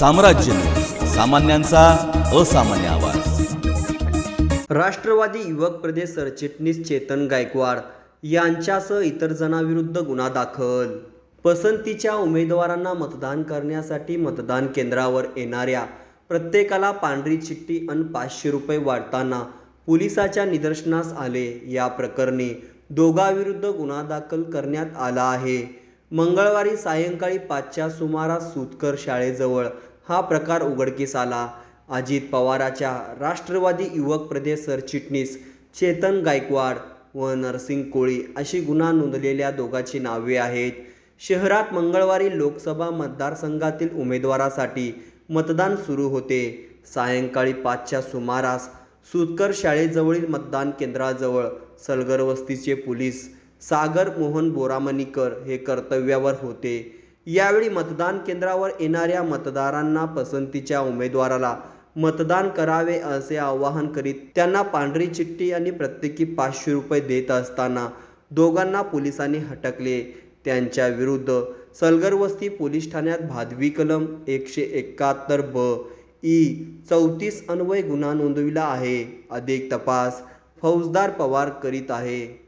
साम्राज्य. सामान्यांचा असामान्य आवाज. राष्ट्रवादी युवक प्रदेश सरचिटणीस चेतन गायकवाड यांच्यासह इतर जणांविरुद्ध गुन्हा दाखल. पसंतीच्या उमेदवारांना मतदान करण्यासाठी मतदान केंद्रावर येणाऱ्या प्रत्येकाला पांढरी चिठ्ठी अन पाचशे रुपये वाढताना पोलिसाच्या निदर्शनास आले. या प्रकरणी दोघांविरुद्ध गुन्हा दाखल करण्यात आला आहे. मंगळवारी सायंकाळी पाचच्या सुमारास सुतकर शाळेजवळ हा प्रकार उघडकीस आला. अजित पवाराच्या राष्ट्रवादी युवक प्रदेश सरचिटणीस चेतन गायकवाड व नरसिंग कोळी अशी गुन्हा नोंदलेल्या दोघांची नावे आहेत. शहरात मंगळवारी लोकसभा मतदारसंघातील उमेदवारासाठी मतदान सुरू होते. सायंकाळी पाचच्या सुमारास सुतकर शाळेजवळील मतदान केंद्राजवळ सलगर वस्तीचे पोलीस सागर मोहन बोरामणीकर हे कर्तव्यावर होते. यावेळी मतदान केंद्रावर येणाऱ्या मतदारांना पसंतीच्या उमेदवाराला मतदान करावे असे आवाहन करीत त्यांना पांढरी चिठ्ठी आणि प्रत्येकी पाचशे रुपये देत असताना दोघांना पोलिसांनी हटकले. त्यांच्या विरुद्ध सलगरवस्ती पोलीस ठाण्यात भादवी कलम एकशे एकाहत्तर ब ई चौतीस अन्वय गुन्हा नोंदविला आहे. अधिक तपास फौजदार पवार करीत आहे.